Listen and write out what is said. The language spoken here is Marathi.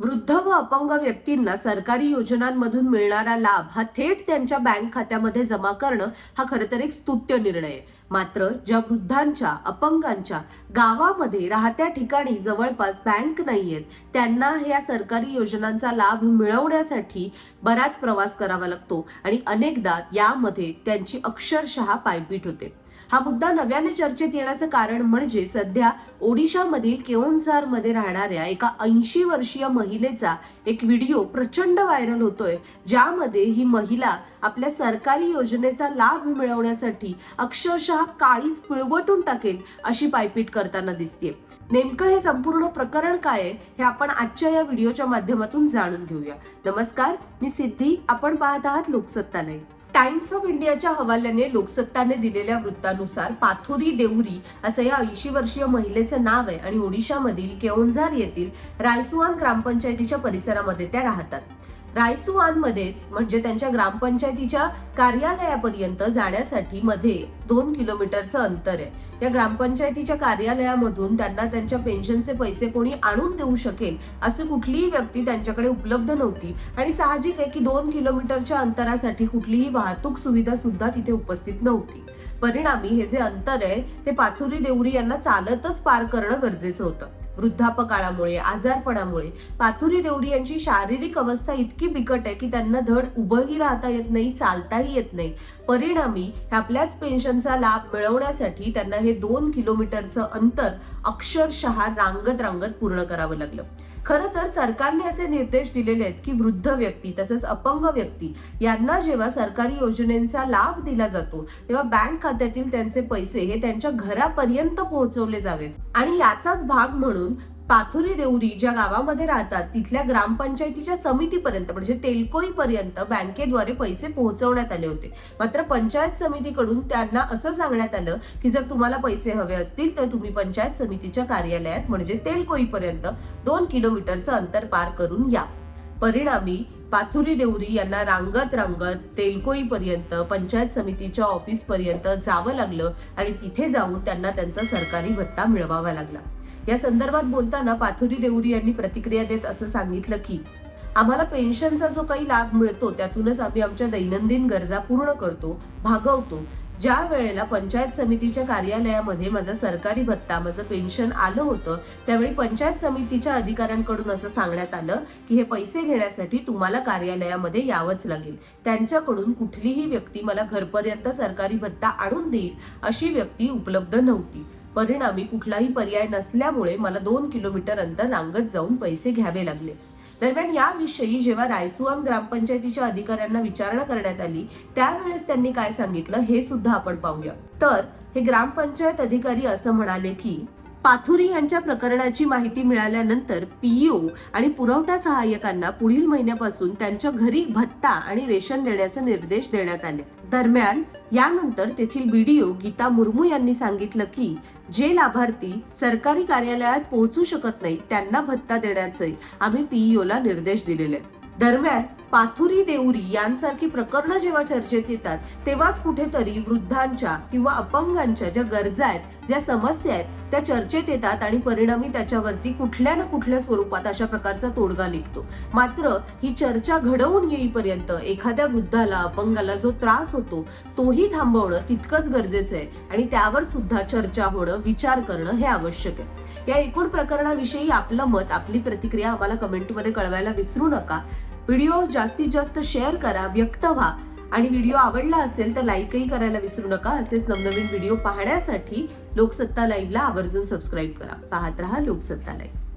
वृद्ध व अपंग व्यक्तींना सरकारी योजनांमधून मिळणारा लाभ हा थेट त्यांच्या बँक खात्यामध्ये जमा करणं हा खरं तर एक स्तुत्य निर्णय आहे. मात्र ज्या वृद्धांच्या अपंगांच्या गावामध्ये राहत्या ठिकाणी जवळपास बँक नाहीयेत त्यांना या सरकारी योजनांचा लाभ मिळवण्यासाठी बराच प्रवास करावा लागतो आणि अनेकदा यामध्ये त्यांची अक्षरशः पायपीट होते. हा मुद्दा नव्याने चर्चेत येण्याचं कारण म्हणजे सध्या ओडिशामधील केओन्झारमध्ये राहणाऱ्या एका ऐंशी वर्षीय महिलेचा एक व्हिडिओ प्रचंड व्हायरल होतोय ज्यामध्ये ही महिला आपल्या सरकारी योजनेचा लाभ मिळवण्यासाठी अक्षरशः काळीच पिळवटून टाकेल अशी पायपीट करताना दिसते नेमकं हे संपूर्ण प्रकरण काय आहे हे आपण आजच्या या व्हिडिओच्या माध्यमातून जाणून घेऊया. नमस्कार मी सिद्धी आपण पाहत आहात लोकसत्तालय टाइम्स ऑफ इंडियाच्या हवाल्याने लोकसत्ताने दिलेल्या वृत्तानुसार पाथुरी देऊरी असं या ऐंशी वर्षीय महिलेचं नाव आहे आणि ओडिशामधील केओन्झार येथील रायसुआन ग्रामपंचायतीच्या परिसरामध्ये त्या राहतात. रायसुआन मध्येच म्हणजे त्यांच्या ग्रामपंचायतीच्या कार्यालयापर्यंत जाण्यासाठी मध्ये दोन किलोमीटरचं अंतर आहे. या ग्रामपंचायतीच्या कार्यालयामधून त्यांना त्यांच्या पेन्शनचे पैसे कोणी आणून देऊ शकेल असं कुठलीही व्यक्ती त्यांच्याकडे उपलब्ध नव्हती. आणि साहजिक आहे की दोन किलोमीटरच्या अंतरासाठी कुठलीही वाहतूक सुविधा सुद्धा तिथे उपस्थित नव्हती. परिणामी हे जे अंतर आहे ते पाथुरी देवरी यांना चालतच पार करणं गरजेचं होतं. वृद्धापकाळामुळे आजारपणामुळे. पाथुरी देवरी यांची शारीरिक अवस्था इतकी बिकट आहे की त्यांना धड उभंही राहता येत नाही चालताही येत नाही. परिणामी आपल्याच पेन्शनचा लाभ मिळवण्यासाठी त्यांना हे दोन किलोमीटरचं अंतर अक्षरशः रांगत रांगत पूर्ण करावं लागलं. खरं तर सरकारने असे निर्देश दिलेले आहेत की वृद्ध व्यक्ती तसेच अपंग व्यक्ती यांना जेव्हा सरकारी योजनेचा लाभ दिला जातो तेव्हा बँक खात्यातील त्यांचे पैसे हे त्यांच्या घरापर्यंत पोहोचवले जावेत. आणि याचाच भाग म्हणून पाथुरी देवरी ज्या गावामध्ये राहतात तिथल्या ग्रामपंचायतीच्या समितीपर्यंत म्हणजे तेलकोईपर्यंत बँकेद्वारे पैसे पोहोचवण्यात आले होते. मात्र पंचायत समितीकडून त्यांना असं सांगण्यात आलं की जर तुम्हाला पैसे हवे असतील तर तुम्ही पंचायत समितीच्या कार्यालयात म्हणजे तेलकोईपर्यंत दोन किलोमीटरचं अंतर पार करून या. परिणामी पाथुरी देवरी यांना रांगत रांगत तेलकोई पर्यंत पंचायत समितीच्या ऑफिस पर्यंत जावं लागलं आणि तिथे जाऊन त्यांना त्यांचा सरकारी भत्ता मिळवावा लागला. या संदर्भात बोलताना पाथुरी देवरी यांनी प्रतिक्रिया देत असं सांगितलं की आम्हाला पेन्शनचा जो काही लाभ मिळतो त्यातूनच आम्ही आमच्या दैनंदिन गरजा पूर्ण करतो भागवतो. ज्या वेळेला पंचायत समितीच्या कार्यालयामध्ये माझा सरकारी भत्ता माझं पेन्शन आलं होतं त्यावेळी पंचायत समितीच्या अधिकाऱ्यांकडून असं सांगण्यात आलं की हे पैसे घेण्यासाठी तुम्हाला कार्यालयामध्ये यावंच लागेल. त्यांच्याकडून कुठलीही व्यक्ती मला घरपर्यंत सरकारी भत्ता आणून देईल अशी व्यक्ती उपलब्ध नव्हती. परिणामी कुठलाही पर्याय नसल्यामुळे मला दोन किलोमीटर अंतर रांगत जाऊन पैसे घ्यावे लागले. दरम्यान याविषयी जेव्हा रायसुआंग ग्रामपंचायतीच्या अधिकाऱ्यांना विचारणा करण्यात आली त्यावेळेस त्यांनी काय सांगितलं हे सुद्धा आपण पाहूया. तर हे ग्रामपंचायत अधिकारी असं म्हणाले की पाथुरी यांच्या प्रकरणाची माहिती मिळाल्यानंतर पीईओ आणि पुरवठा सहाय्यकांना पुढील महिन्यापासून त्यांच्या घरी भत्ता आणि रेशन देण्याचे निर्देश देण्यात आले. दरम्यान यानंतर तेथील बीडीओ गीता मुर्मू यांनी सांगितलं की जे लाभार्थी सरकारी कार्यालयात पोहोचू शकत नाही त्यांना भत्ता देण्याचे आम्ही पीईओला निर्देश दिलेले. दरम्यान पाथुरी देऊरी यांसारखी प्रकरणं जेव्हा चर्चेत येतात तेव्हाच कुठेतरी वृद्धांच्या किंवा अपंगांच्या ज्या गरजा आहेत ज्या समस्या आहेत त्या चर्चेत येतात आणि परिणामी त्याच्यावरती कुठल्या ना कुठल्या स्वरूपात अशा प्रकारचा तोडगा निघतो. मात्र ही चर्चा घडवून येईपर्यंत एखाद्या वृद्धाला अपंगाला जो त्रास होतो तोही थांबवणं तितकंच गरजेचं आहे आणि त्यावर सुद्धा चर्चा होणं विचार करणं हे आवश्यक आहे. या एकूण प्रकरणाविषयी आपलं मत आपली प्रतिक्रिया आम्हाला कमेंटमध्ये कळवायला विसरू नका. व्हिडिओ जास्तीत जास्त शेअर करा व्यक्त व्हा. आणि व्हिडिओ आवडला असेल तर लाईकही करायला विसरू नका. असेच नवनवीन व्हिडिओ पाहण्यासाठी लोकसत्ता लाईव्हला आवर्जून सबस्क्राईब करा. पाहत रहा लोकसत्ता लाईव्ह.